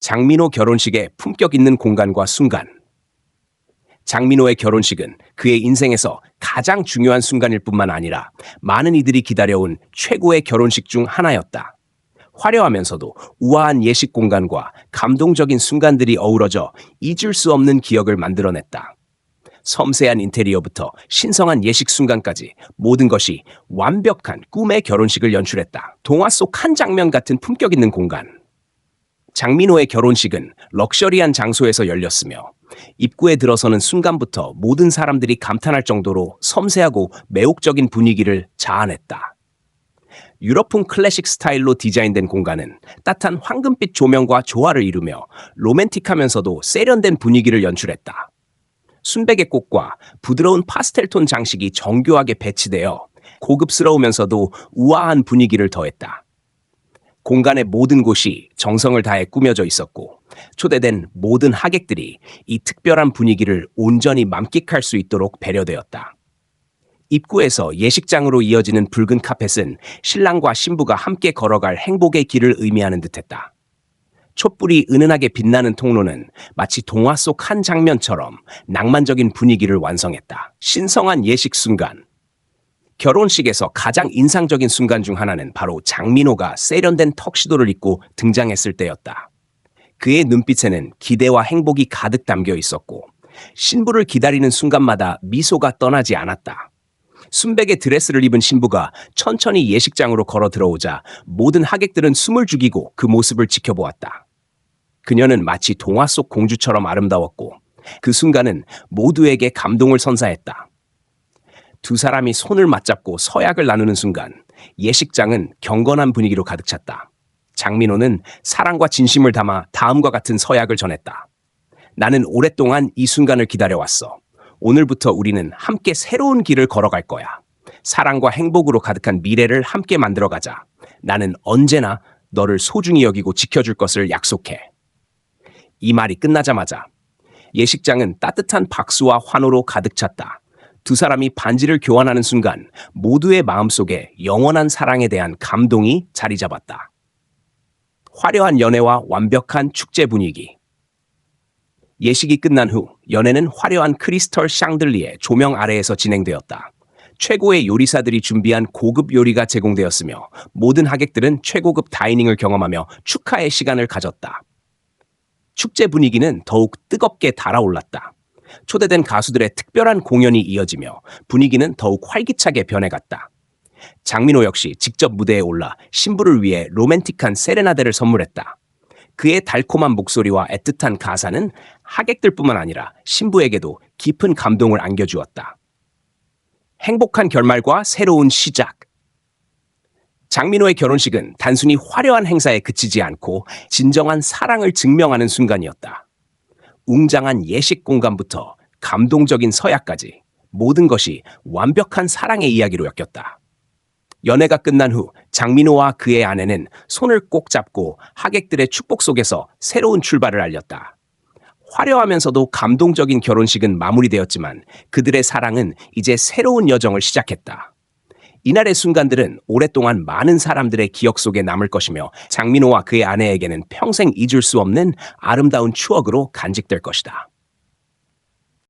장민호 결혼식의 품격 있는 공간과 순간. 장민호의 결혼식은 그의 인생에서 가장 중요한 순간일 뿐만 아니라 많은 이들이 기다려온 최고의 결혼식 중 하나였다. 화려하면서도 우아한 예식 공간과 감동적인 순간들이 어우러져 잊을 수 없는 기억을 만들어냈다. 섬세한 인테리어부터 신성한 예식 순간까지 모든 것이 완벽한 꿈의 결혼식을 연출했다. 동화 속 한 장면 같은 품격 있는 공간. 장민호의 결혼식은 럭셔리한 장소에서 열렸으며 입구에 들어서는 순간부터 모든 사람들이 감탄할 정도로 섬세하고 매혹적인 분위기를 자아냈다. 유럽풍 클래식 스타일로 디자인된 공간은 따뜻한 황금빛 조명과 조화를 이루며 로맨틱하면서도 세련된 분위기를 연출했다. 순백의 꽃과 부드러운 파스텔톤 장식이 정교하게 배치되어 고급스러우면서도 우아한 분위기를 더했다. 공간의 모든 곳이 정성을 다해 꾸며져 있었고 초대된 모든 하객들이 이 특별한 분위기를 온전히 만끽할 수 있도록 배려되었다. 입구에서 예식장으로 이어지는 붉은 카펫은 신랑과 신부가 함께 걸어갈 행복의 길을 의미하는 듯했다. 촛불이 은은하게 빛나는 통로는 마치 동화 속 한 장면처럼 낭만적인 분위기를 완성했다. 신성한 예식 순간. 결혼식에서 가장 인상적인 순간 중 하나는 바로 장민호가 세련된 턱시도를 입고 등장했을 때였다. 그의 눈빛에는 기대와 행복이 가득 담겨 있었고 신부를 기다리는 순간마다 미소가 떠나지 않았다. 순백의 드레스를 입은 신부가 천천히 예식장으로 걸어 들어오자 모든 하객들은 숨을 죽이고 그 모습을 지켜보았다. 그녀는 마치 동화 속 공주처럼 아름다웠고 그 순간은 모두에게 감동을 선사했다. 두 사람이 손을 맞잡고 서약을 나누는 순간 예식장은 경건한 분위기로 가득 찼다. 장민호는 사랑과 진심을 담아 다음과 같은 서약을 전했다. 나는 오랫동안 이 순간을 기다려왔어. 오늘부터 우리는 함께 새로운 길을 걸어갈 거야. 사랑과 행복으로 가득한 미래를 함께 만들어가자. 나는 언제나 너를 소중히 여기고 지켜줄 것을 약속해. 이 말이 끝나자마자 예식장은 따뜻한 박수와 환호로 가득 찼다. 두 사람이 반지를 교환하는 순간 모두의 마음속에 영원한 사랑에 대한 감동이 자리 잡았다. 화려한 연애와 완벽한 축제 분위기. 예식이 끝난 후 연애는 화려한 크리스털 샹들리에 조명 아래에서 진행되었다. 최고의 요리사들이 준비한 고급 요리가 제공되었으며 모든 하객들은 최고급 다이닝을 경험하며 축하의 시간을 가졌다. 축제 분위기는 더욱 뜨겁게 달아올랐다. 초대된 가수들의 특별한 공연이 이어지며 분위기는 더욱 활기차게 변해갔다. 장민호 역시 직접 무대에 올라 신부를 위해 로맨틱한 세레나데를 선물했다. 그의 달콤한 목소리와 애틋한 가사는 하객들뿐만 아니라 신부에게도 깊은 감동을 안겨주었다. 행복한 결말과 새로운 시작. 장민호의 결혼식은 단순히 화려한 행사에 그치지 않고 진정한 사랑을 증명하는 순간이었다. 웅장한 예식 공간부터 감동적인 서약까지 모든 것이 완벽한 사랑의 이야기로 엮였다. 연애가 끝난 후 장민호와 그의 아내는 손을 꼭 잡고 하객들의 축복 속에서 새로운 출발을 알렸다. 화려하면서도 감동적인 결혼식은 마무리되었지만 그들의 사랑은 이제 새로운 여정을 시작했다. 이날의 순간들은 오랫동안 많은 사람들의 기억 속에 남을 것이며 장민호와 그의 아내에게는 평생 잊을 수 없는 아름다운 추억으로 간직될 것이다.